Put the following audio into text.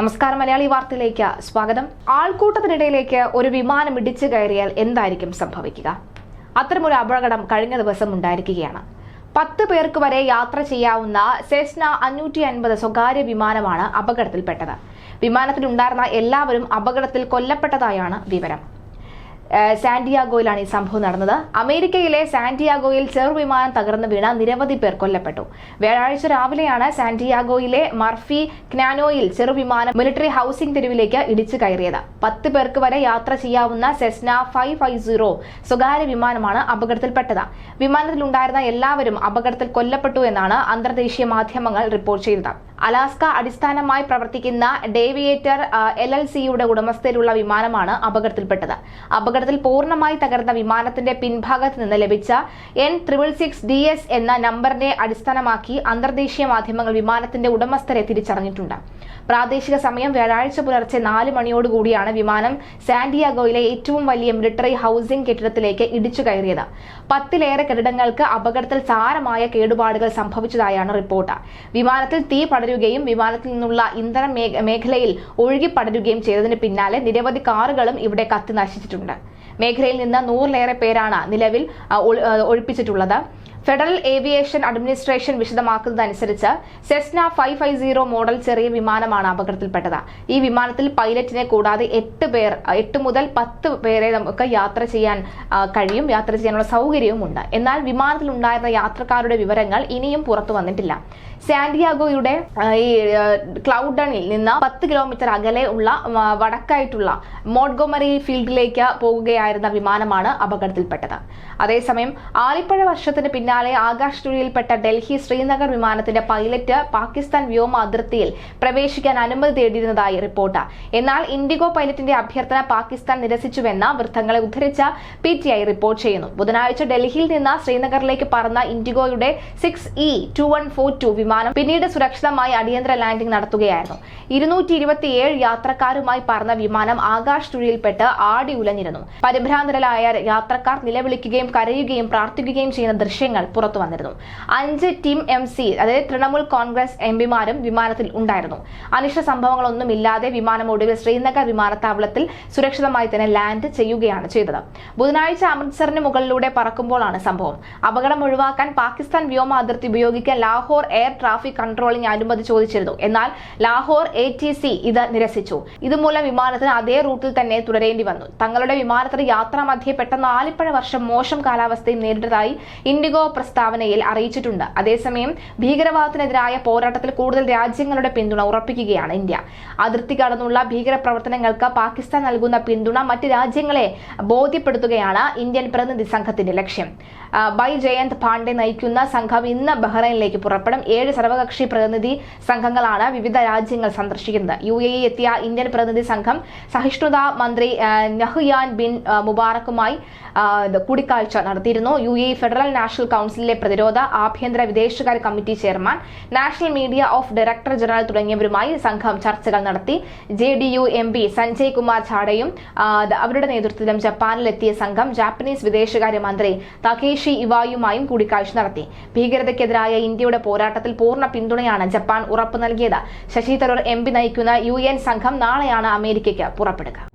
നമസ്കാരം. മലയാളി വാർത്തയിലേക്ക് സ്വാഗതം. ആൾക്കൂട്ടത്തിനിടയിലേക്ക് ഒരു വിമാനം ഇടിച്ചു കയറിയാൽ എന്തായിരിക്കും സംഭവിക്കുക? അത്തരമൊരു അപകടം കഴിഞ്ഞ ദിവസം ഉണ്ടായിരിക്കുകയാണ്. പത്ത് പേർക്ക് വരെ യാത്ര ചെയ്യാവുന്ന സെസ്ന അഞ്ഞൂറ്റി അൻപത് സ്വകാര്യ വിമാനമാണ് അപകടത്തിൽപ്പെട്ടത്. വിമാനത്തിലുണ്ടായിരുന്ന എല്ലാവരും അപകടത്തിൽ കൊല്ലപ്പെട്ടതായാണ് വിവരം. സാന്റിയാഗോയിലാണ് ഈ സംഭവം നടന്നത്. അമേരിക്കയിലെ സാന്റിയാഗോയിൽ ചെറുവിമാനം തകർന്നു വീണ നിരവധി പേർ കൊല്ലപ്പെട്ടു. വ്യാഴാഴ്ച രാവിലെയാണ് സാന്റിയാഗോയിലെ മർഫി ക്നാനോയിൽ ചെറുവിമാനം മിലിറ്ററി ഹൌസിംഗ് തെരുവിലേക്ക് ഇടിച്ചു കയറിയത്. പത്ത് പേർക്ക് വരെ യാത്ര ചെയ്യാവുന്ന സെസ്ന ഫൈവ് ഫൈവ് സീറോ സ്വകാര്യ വിമാനമാണ് അപകടത്തിൽപ്പെട്ടത്. വിമാനത്തിലുണ്ടായിരുന്ന എല്ലാവരും അപകടത്തിൽ കൊല്ലപ്പെട്ടു എന്നാണ് അന്തർദേശീയ മാധ്യമങ്ങൾ റിപ്പോർട്ട് ചെയ്തത്. അലാസ്ക അടിസ്ഥാനമായി പ്രവർത്തിക്കുന്ന ഡേവിയേറ്റർ എൽ എൽ സിയുടെ ഉടമസ്ഥയിലുള്ള വിമാനമാണ് അപകടത്തിൽപ്പെട്ടത്. അപകടത്തിൽ പൂർണമായി തകർന്ന വിമാനത്തിന്റെ പിൻഭാഗത്ത് നിന്ന് ലഭിച്ച N triple six D S എന്ന നമ്പറിനെ അടിസ്ഥാനമാക്കി അന്തർദേശീയ മാധ്യമങ്ങൾ വിമാനത്തിന്റെ ഉടമസ്ഥരെ തിരിച്ചറിഞ്ഞിട്ടുണ്ട്. പ്രാദേശിക സമയം വ്യാഴാഴ്ച പുലർച്ചെ നാല് മണിയോടുകൂടിയാണ് വിമാനം സാന്റിയാഗോയിലെ ഏറ്റവും വലിയ മിലിറ്ററി ഹൌസിംഗ് കെട്ടിടത്തിലേക്ക് ഇടിച്ചു കയറിയത്. പത്തിലേറെ കെട്ടിടങ്ങൾക്ക് അപകടത്തിൽ സാരമായ കേടുപാടുകൾ സംഭവിച്ചതായാണ് റിപ്പോർട്ട്. വിമാനത്തിൽ തീ പടരുകയും വിമാനത്തിൽ നിന്നുള്ള ഇന്ധന മേഖ- മേഖലയിൽ ഒഴുകി പടരുകയും ചെയ്തതിന് പിന്നാലെ നിരവധി കാറുകളും ഇവിടെ കത്തി നശിച്ചിട്ടുണ്ട്. മേഖലയിൽ നിന്ന് നൂറിലേറെ പേരാണ് നിലവിൽ ഒഴിപ്പിച്ചിട്ടുള്ളത്. Federal aviation administration വിശദമാക്കുന്നതനുസരിച്ച് Cessna five five zero model ചെറിയ വിമാനമാണ് അപകടത്തിൽപ്പെട്ടത്. ഈ വിമാനത്തിൽ പൈലറ്റിനെ കൂടാതെ എട്ട് പേർ എട്ട് മുതൽ പത്ത് പേരെ നമുക്ക് യാത്ര ചെയ്യാൻ കഴിയും യാത്ര ചെയ്യാനുള്ള സൗകര്യവും ഉണ്ട് എന്നാൽ വിമാനത്തിൽ ഉണ്ടായിരുന്ന യാത്രക്കാരുടെ വിവരങ്ങൾ ഇനിയും പുറത്തു വന്നിട്ടില്ല. സാന്റിയാഗോയുടെ ഈ ക്ലൗഡണിൽ നിന്ന് പത്ത് കിലോമീറ്റർ അകലെ ഉള്ള വടക്കായിട്ടുള്ള മോഡ്ഗോമറി ഫീൽഡിലേക്ക് പോകുകയായിരുന്ന വിമാനമാണ് അപകടത്തിൽപ്പെട്ടത്. അതേസമയം ആലിപ്പഴ വർഷത്തിന് പിന്നാലെ ആകാശ് ആകാശത്തുഴിയിൽപ്പെട്ട ഡൽഹി ശ്രീനഗർ വിമാനത്തിന്റെ പൈലറ്റ് പാകിസ്ഥാൻ വ്യോമ അതിർത്തിയിൽ പ്രവേശിക്കാൻ അനുമതി തേടിയിരുന്നതായി റിപ്പോർട്ട്. എന്നാൽ ഇൻഡിഗോ പൈലറ്റിന്റെ അഭ്യർത്ഥന പാകിസ്ഥാൻ നിരസിച്ചുവെന്ന വൃത്തങ്ങളെ ഉദ്ധരിച്ച പി ടി ഐ റിപ്പോർട്ട് ചെയ്യുന്നു. ബുധനാഴ്ച ഡൽഹിയിൽ നിന്ന് ശ്രീനഗറിലേക്ക് പറന്ന ഇൻഡിഗോയുടെ six E two one four two വിമാനം പിന്നീട് സുരക്ഷിതമായി അടിയന്തര ലാൻഡിംഗ് നടത്തുകയായിരുന്നു. ഇരുന്നൂറ്റി ഇരുപത്തിയേഴ് യാത്രക്കാരുമായി പറന്ന വിമാനം ആകാശ് തുഴയിൽപ്പെട്ട് ആടി ഉലഞ്ഞിരുന്നു. പരിഭ്രാന്തരായ യാത്രക്കാർ നിലവിളിക്കുകയും കരയുകയും പ്രാർത്ഥിക്കുകയും ചെയ്യുന്ന ദൃശ്യങ്ങൾ പുറത്തു വന്നിരുന്നു. അഞ്ച് ടീം എം സി അതായത് തൃണമൂൽ കോൺഗ്രസ് എം പിമാരും വിമാനത്തിൽ ഉണ്ടായിരുന്നു. അനിഷ്ട സംഭവങ്ങളൊന്നും ഇല്ലാതെ വിമാനം ഒടുവിൽ ശ്രീനഗർ വിമാനത്താവളത്തിൽ സുരക്ഷിതമായി തന്നെ ലാൻഡ് ചെയ്യുകയാണ് ചെയ്തത്. ബുധനാഴ്ച അമൃത്സറിന് മുകളിലൂടെ പറക്കുമ്പോഴാണ് സംഭവം. അപകടം ഒഴിവാക്കാൻ പാകിസ്ഥാൻ വ്യോമ അതിർത്തി ഉപയോഗിക്കാൻ ലാഹോർ എയർ ട്രാഫിക് കൺട്രോളിംഗ് അനുമതി ചോദിച്ചിരുന്നു. എന്നാൽ ലാഹോർ എ ഇത് നിരസിച്ചു. ഇതുമൂലം വിമാനത്തിന് അതേ റൂട്ടിൽ തന്നെ തുടരേണ്ടി വന്നു. തങ്ങളുടെ വിമാനത്തിന് യാത്രാമധ്യേ പെട്ടെന്ന് ആലിപ്പഴ വർഷം മോശം കാലാവസ്ഥയും നേരിട്ടതായി ഇൻഡിഗോ പ്രസ്താവനയിൽ അറിയിച്ചിട്ടുണ്ട്. അതേസമയം ഭീകരവാദത്തിനെതിരായ പോരാട്ടത്തിൽ കൂടുതൽ രാജ്യങ്ങളുടെ പിന്തുണ ഉറപ്പിക്കുകയാണ് ഇന്ത്യ. അതിർത്തി കടന്നുള്ള ഭീകരപ്രവർത്തനങ്ങൾക്ക് പാകിസ്ഥാൻ നൽകുന്ന പിന്തുണ മറ്റ് രാജ്യങ്ങളെ ബോധ്യപ്പെടുത്തുകയാണ് ഇന്ത്യൻ പ്രതിനിധി സംഘത്തിന്റെ ലക്ഷ്യം. ബൈ ജയന്ത് പാണ്ഡെ നയിക്കുന്ന സംഘം ഇന്ന് ബഹ്റൈനിലേക്ക് പുറപ്പെടും. ഏഴ് സർവകക്ഷി പ്രതിനിധി സംഘങ്ങളാണ് വിവിധ രാജ്യങ്ങൾ സന്ദർശിക്കുന്നത്. യു എ എത്തിയ ഇന്ത്യൻ പ്രതിനിധി സംഘം സഹിഷ്ണുതാ മന്ത്രി നഹ്യാൻ ബിൻ മുബാറക്കുമായി കൂടിക്കാഴ്ച നടത്തിയിരുന്നു. U A federal national council പ്രതിരോധ ആഭ്യന്തര വിദേശകാര്യ committee chairman national media of director general തുടങ്ങിയവരുമായി സംഘം ചർച്ചകൾ നടത്തി. J D U M P Sanjay Kumar ഝാഡയും അവരുടെ നേതൃത്വത്തിലും ജപ്പാനിലെത്തിയ സംഘം ജാപ്പനീസ് വിദേശകാര്യ മന്ത്രി തകേഷി ഇവായുമായും കൂടിക്കാഴ്ച നടത്തി. ഭീകരതയ്ക്കെതിരായ ഇന്ത്യയുടെ പോരാട്ടത്തിൽ പൂർണ പിന്തുണയാണ് ജപ്പാൻ ഉറപ്പു നൽകിയത്. ശശി തരൂർ എം പി നയിക്കുന്ന യു എൻ സംഘം നാളെയാണ് അമേരിക്കയ്ക്ക് പുറപ്പെടുക.